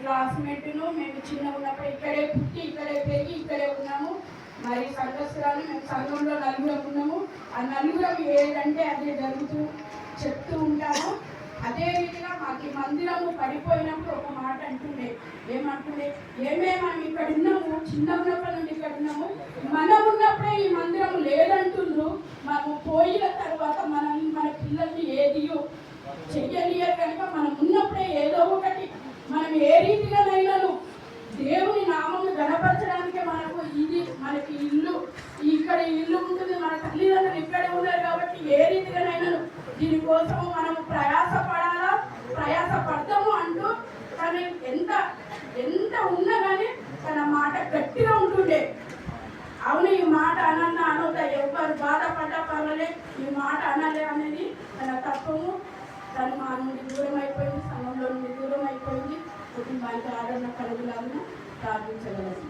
క్లాస్మేట్ను మేము చిన్న ఉన్నప్పుడు ఇక్కడే పుట్టి ఇక్కడే పెరిగి ఇక్కడే ఉన్నాము. మరి సంఘస్థురాలు మేము సంఘంలో నలుగురం ఉన్నాము. ఆ నలుగురం ఏదంటే అదే జరుగుతూ చెప్తూ ఉంటాము. అదే రీతిగా మాకు ఈ మందిరము పడిపోయినప్పుడు ఒక మాట అంటుండే. ఏమంటుండే? ఏమే మనం ఇక్కడ ఉన్నాము చిన్న ఉన్నప్పటి నుండి ఇక్కడ ఉన్నాము. మనం ఉన్నప్పుడే ఈ మందిరం లేదంటుండ్రు. మనము పోయిన తర్వాత మనం మన పిల్లల్ని ఏది చెయ్యనియరు కనుక మనం ఉన్నప్పుడే ఏదో ఒకటి మనం ఏ రీతిగానైనాను దేవుని నామము గణపరచడానికి మనకు ఇది మనకి ఇల్లు. ఇక్కడ ఇల్లు ఉంటుంది మన తల్లిదండ్రులు ఇక్కడే ఉన్నారు కాబట్టి ఏ రీతిగానైనా దీనికోసము మనం ప్రయాస పడాలా ప్రయాస పడతాము అంటూ కానీ ఎంత ఎంత ఉన్నా కానీ తన మాట గట్టిగా ఉంటుండే. అవును ఈ మాట అనన్నా అనొద్దా? ఎవరు బాధపడ్డా పర్వాలే. ఈ మాట అనలే అనేది తన తత్వము కుటుంబానికి ఆదరణ కలుగులాగా ప్రార్థించగలరు